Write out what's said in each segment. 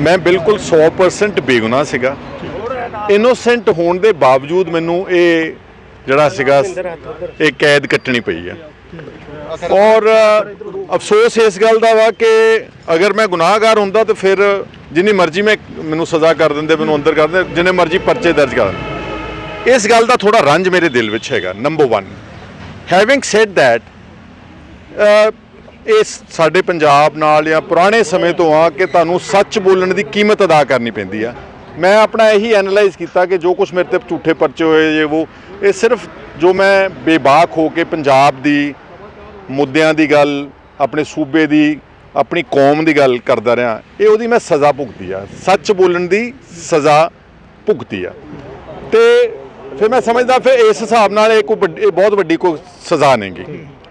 ਮੈਂ ਬਿਲਕੁਲ 100% ਬੇਗੁਨਾਹ ਸੀਗਾ। ਇਨੋਸੈਂਟ ਹੋਣ ਦੇ ਬਾਵਜੂਦ ਮੈਨੂੰ ਇਹ ਜਿਹੜਾ ਸੀਗਾ, ਇਹ ਕੈਦ ਕੱਟਣੀ ਪਈ ਆ। ਔਰ, ਅਫਸੋਸ ਇਸ ਗੱਲ ਦਾ ਵਾ ਕਿ ਅਗਰ ਮੈਂ ਗੁਨਾਹਗਾਰ ਹੁੰਦਾ ਤਾਂ ਫਿਰ ਜਿੰਨੀ ਮਰਜ਼ੀ ਮੈਂ ਮੈਨੂੰ ਸਜ਼ਾ ਕਰ ਦਿੰਦੇ, ਮੈਨੂੰ ਅੰਦਰ ਕਰ ਦਿੰਦੇ, ਜਿੰਨੇ ਮਰਜ਼ੀ ਪਰਚੇ ਦਰਜ ਕਰ ਦਿੰਦੇ। ਇਸ ਗੱਲ ਦਾ ਥੋੜਾ ਰੰਜ ਮੇਰੇ ਦਿਲ ਵਿੱਚ ਹੈਗਾ ਨੰਬਰ 1 ਹੈਵਿੰਗ ਸੈਡ ਥੈਟ ਇਹ ਸਾਡੇ ਪੰਜਾਬ ਨਾਲ ਜਾਂ ਪੁਰਾਣੇ ਸਮੇਂ ਤੋਂ ਆ ਕਿ ਤੁਹਾਨੂੰ ਸੱਚ ਬੋਲਣ ਦੀ ਕੀਮਤ ਅਦਾ ਕਰਨੀ ਪੈਂਦੀ ਆ। ਮੈਂ ਆਪਣਾ ਇਹੀ ਐਨਲਾਈਜ਼ ਕੀਤਾ ਕਿ ਜੋ ਕੁਝ ਮੇਰੇ ਤੇ ਝੂਠੇ ਪਰਚੇ ਹੋਏ ਜੇ ਉਹ ਇਹ ਸਿਰਫ ਜੋ ਮੈਂ ਬੇਬਾਕ ਹੋ ਕੇ ਪੰਜਾਬ ਦੀ ਮੁੱਦਿਆਂ ਦੀ ਗੱਲ, ਆਪਣੇ ਸੂਬੇ ਦੀ, ਆਪਣੀ ਕੌਮ ਦੀ ਗੱਲ ਕਰਦਾ ਰਿਹਾ, ਇਹ ਉਹਦੀ ਮੈਂ ਸਜ਼ਾ ਭੁਗਤੀ ਆ। ਸੱਚ ਬੋਲਣ ਦੀ ਸਜ਼ਾ ਭੁਗਤੀ ਆ। ਤੇ ਫਿਰ ਮੈਂ ਸਮਝਦਾ ਫਿਰ ਇਸ ਹਿਸਾਬ ਨਾਲ ਇਹ ਕੋਈ ਵੱਡੀ- ਇਹ ਬਹੁਤ ਵੱਡੀ ਕੋਈ ਸਜ਼ਾ ਨਹੀਂਗੀ।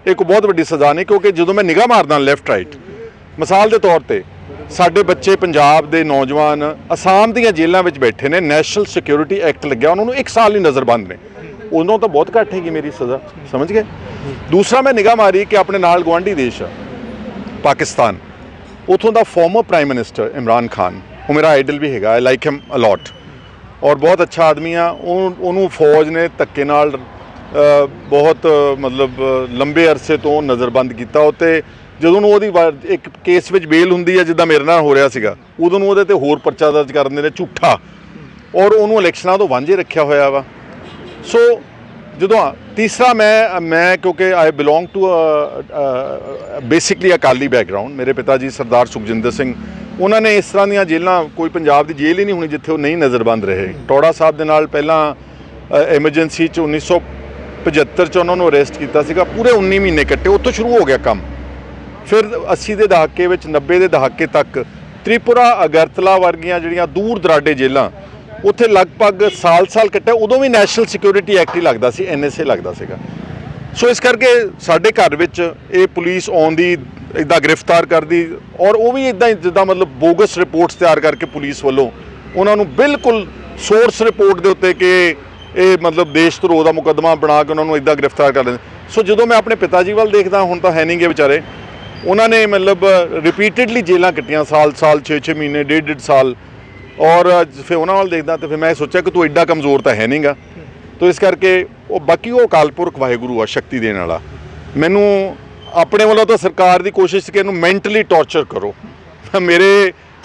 ਇੱਕ ਬਹੁਤ ਵੱਡੀ ਸਜ਼ਾ ਨਹੀਂ ਕਿਉਂਕਿ ਜਦੋਂ ਮੈਂ ਨਿਗਾਹ ਮਾਰਦਾ ਲੈਫਟ ਰਾਈਟ ਮਿਸਾਲ ਦੇ ਤੌਰ ਤੇ ਸਾਡੇ ਬੱਚੇ ਪੰਜਾਬ ਦੇ ਨੌਜਵਾਨ ਅਸਾਮ ਦੀਆਂ ਜੇਲ੍ਹਾਂ ਵਿੱਚ ਬੈਠੇ ਨੇ ਨੈਸ਼ਨਲ ਸਿਕਿਉਰਿਟੀ ਐਕਟ ਲੱਗਿਆ, ਉਹਨਾਂ ਨੂੰ 1 ਸਾਲ ਹੀ ਨਜ਼ਰਬੰਦ ਨੇ। ਉਦੋਂ ਤਾਂ ਬਹੁਤ ਘੱਟ ਹੈਗੀ ਮੇਰੀ ਸਜ਼ਾ, ਸਮਝ ਗਏ? ਦੂਸਰਾ ਮੈਂ ਨਿਗਾਹ ਮਾਰੀ ਕਿ ਆਪਣੇ ਨਾਲ ਗਵਾਂਢੀ ਦੇਸ਼ ਆ, ਪਾਕਿਸਤਾਨ। ਉਥੋਂ ਦਾ former prime minister Imran Khan, ਉਹ ਮੇਰਾ ਆਈਡਲ ਵੀ ਹੈਗਾ ਆਈ ਲਾਈਕ ਹਿਮ ਅਲੋਟ ਔਰ ਬਹੁਤ ਅੱਛਾ ਆਦਮੀ ਆ, ਉਹ, ਉਹਨੂੰ ਫੌਜ ਨੇ ਧੱਕੇ ਨਾਲ ਬਹੁਤ ਮਤਲਬ ਲੰਬੇ ਅਰਸੇ ਤੋਂ ਨਜ਼ਰਬੰਦ ਕੀਤਾ ਉੱਤੇ ਜਦੋਂ ਨੂੰ ਉਹਦੀ ਵਾਰ- ਇੱਕ ਕੇਸ ਵਿੱਚ ਬੇਲ ਹੁੰਦੀ ਹੈ, ਜਿੱਦਾਂ ਮੇਰੇ ਨਾਲ ਹੋ ਰਿਹਾ ਸੀਗਾ, ਉਦੋਂ ਨੂੰ ਉਹਦੇ ਤੇ ਹੋਰ ਪਰਚਾ ਦਰਜ ਕਰ ਦਿੰਦੇ ਨੇ, ਝੂਠਾ। ਔਰ ਉਹਨੂੰ ਇਲੈਕਸ਼ਨਾਂ ਤੋਂ ਵਾਂਝੇ ਰੱਖਿਆ ਹੋਇਆ ਵਾ। ਸੋ, ਜਦੋਂ ਤੀਸਰਾ ਮੈਂ ਮੈਂ ਕਿਉਂਕਿ I belong to basically Akali background ਮੇਰੇ ਪਿਤਾ ਜੀ ਸਰਦਾਰ ਸੁਖਜਿੰਦਰ ਸਿੰਘ, ਉਹਨਾਂ ਨੇ ਇਸ ਤਰ੍ਹਾਂ ਦੀਆਂ ਜੇਲ੍ਹਾਂ, ਕੋਈ ਪੰਜਾਬ ਦੀ ਜੇਲ੍ਹ ਹੀ ਨਹੀਂ ਹੋਣੀ ਜਿੱਥੇ ਉਹ ਨਹੀਂ ਨਜ਼ਰਬੰਦ ਰਹੇ। ਟੋੜਾ ਸਾਹਿਬ ਦੇ ਨਾਲ ਪਹਿਲਾਂ ਐਮਰਜੈਂਸੀ ਚ 1975 ਚ ਉਹਨਾਂ ਨੂੰ ਅਰੈਸਟ ਕੀਤਾ ਸੀਗਾ, ਪੂਰੇ 19 ਮਹੀਨੇ ਕੱਟੇ, ਉੱਥੋਂ ਸ਼ੁਰੂ ਹੋ ਗਿਆ ਕੰਮ। ਫਿਰ 80 ਦੇ ਦਹਾਕੇ ਵਿੱਚ 90 ਦੇ ਦਹਾਕੇ ਤੱਕ ਤ੍ਰਿਪੁਰਾ, ਅਗਰਤਲਾ ਵਰਗੀਆਂ ਜਿਹੜੀਆਂ ਦੂਰ ਦਰਾਡੇ ਜੇਲ੍ਹਾਂ, ਉੱਥੇ ਲਗਭਗ ਸਾਲ-ਸਾਲ ਕੱਟਿਆ, ਉਦੋਂ ਵੀ ਨੈਸ਼ਨਲ ਸਿਕਿਉਰਿਟੀ ਐਕਟ ਹੀ ਲੱਗਦਾ ਸੀ ਐਨਐਸਏ ਲੱਗਦਾ ਸੀਗਾ। ਸੋ ਇਸ ਕਰਕੇ ਸਾਡੇ ਘਰ ਵਿੱਚ ਇਹ ਪੁਲਿਸ ਆਉਂਦੀ ਇਦਾਂ ਗ੍ਰਿਫਤਾਰ ਕਰਦੀ, ਔਰ ਉਹ ਵੀ ਇਦਾਂ ਜਿੱਦਾਂ ਮਤਲਬ ਬੋਗਸ ਰਿਪੋਰਟਸ ਤਿਆਰ ਕਰਕੇ ਪੁਲਿਸ ਵੱਲੋਂ ਉਹਨਾਂ ਨੂੰ ਬਿਲਕੁਲ ਸੋਰਸ ਰਿਪੋਰਟ ਦੇ ਉੱਤੇ ਕਿ ਇਹ ਮਤਲਬ ਦੇਸ਼ ਧਰੋਹ ਦਾ ਮੁਕੱਦਮਾ ਬਣਾ ਕੇ ਉਹਨਾਂ ਨੂੰ ਇਦਾਂ ਗ੍ਰਿਫਤਾਰ ਕਰ ਦਿੰਦੇ। ਸੋ ਜਦੋਂ ਮੈਂ ਆਪਣੇ ਪਿਤਾ ਜੀ ਵੱਲ ਦੇਖਦਾ, ਹੁਣ ਤਾਂ ਹੈ ਨਹੀਂਗੇ ਵਿਚਾਰੇ। ਉਹਨਾਂ ਨੇ ਮਤਲਬ ਰਿਪੀਟਡਲੀ ਜੇਲਾਂ ਕੱਟੀਆਂ, ਸਾਲ ਸਾਲ 6-6 ਮਹੀਨੇ, ਡੇਢ ਡੇਢ ਸਾਲ। ਔਰ ਫਿਰ ਉਹਨਾਂ ਵੱਲ ਦੇਖਦਾ ਤੇ ਫਿਰ ਮੈਂ ਸੋਚਿਆ ਕਿ ਤੂੰ ਐਡਾ ਕਮਜ਼ੋਰ ਤਾਂ ਹੈ ਨਹੀਂਗਾ ਤੋ ਇਸ ਕਰਕੇ ਉਹ ਬਾਕੀ ਉਹ ਅਕਾਲ ਪੁਰਖ ਵਾਹਿਗੁਰੂ ਆ, ਸ਼ਕਤੀ ਦੇਣ ਵਾਲਾ। ਮੈਨੂੰ ਆਪਣੇ ਵੱਲੋਂ ਤਾਂ ਸਰਕਾਰ ਦੀ ਕੋਸ਼ਿਸ਼ ਕਿ ਇਹਨੂੰ ਮੈਂਟਲੀ ਟੌਰਚਰ ਕਰੋ। ਮੇਰੇ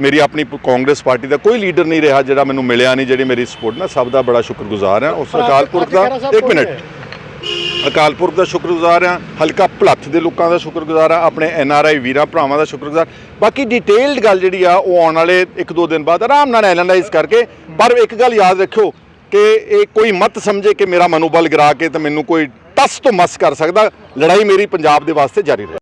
ਮੇਰੀ ਆਪਣੀ ਕਾਂਗਰਸ ਪਾਰਟੀ ਦਾ ਕੋਈ ਲੀਡਰ ਨਹੀਂ ਰਿਹਾ ਜਿਹੜਾ ਮੈਨੂੰ ਮਿਲਿਆ ਨਹੀਂ ਜਿਹੜੀ ਮੇਰੀ ਸਪੋਰਟ ਨਾਲ ਸਭ ਦਾ ਬੜਾ ਸ਼ੁਕਰਗੁਜ਼ਾਰ ਹਾਂ। ਉਸ ਅਕਾਲ ਪੁਰਖ ਦਾ ਇੱਕ ਮਿੰਟ। ਅਕਾਲ ਪੁਰਖ ਦਾ ਸ਼ੁਕਰਗੁਜ਼ਾਰ ਹਾਂ ਹਲਕਾ ਭਲੱਥ ਦੇ ਲੋਕਾਂ ਦਾ ਸ਼ੁਕਰਗੁਜ਼ਾਰ ਹਾਂ ਆਪਣੇ ਐਨ ਆਰ ਆਈ ਵੀਰਾਂ ਭਰਾਵਾਂ ਦਾ ਸ਼ੁਕਰਗੁਜ਼ਾਰ। ਬਾਕੀ ਡਿਟੇਲਡ ਗੱਲ ਜਿਹੜੀ ਆ ਉਹ ਆਉਣ ਵਾਲੇ ਇੱਕ ਦੋ ਦਿਨ ਬਾਅਦ ਆਰਾਮ ਨਾਲ ਐਨਾਲਾਈਜ਼ ਕਰਕੇ ਪਰ ਇੱਕ ਗੱਲ ਯਾਦ ਰੱਖਿਓ ਕਿ ਇਹ ਕੋਈ ਮਤ ਸਮਝੇ ਕਿ ਮੇਰਾ ਮਨੋਬਲ ਗਿਰਾ ਕੇ ਤੇ ਮੈਨੂੰ ਕੋਈ ਟਸ ਤੋਂ ਮਸ ਕਰ ਸਕਦਾ। ਲੜਾਈ ਮੇਰੀ ਪੰਜਾਬ ਦੇ ਵਾਸਤੇ ਜਾਰੀ ਰਹੇ।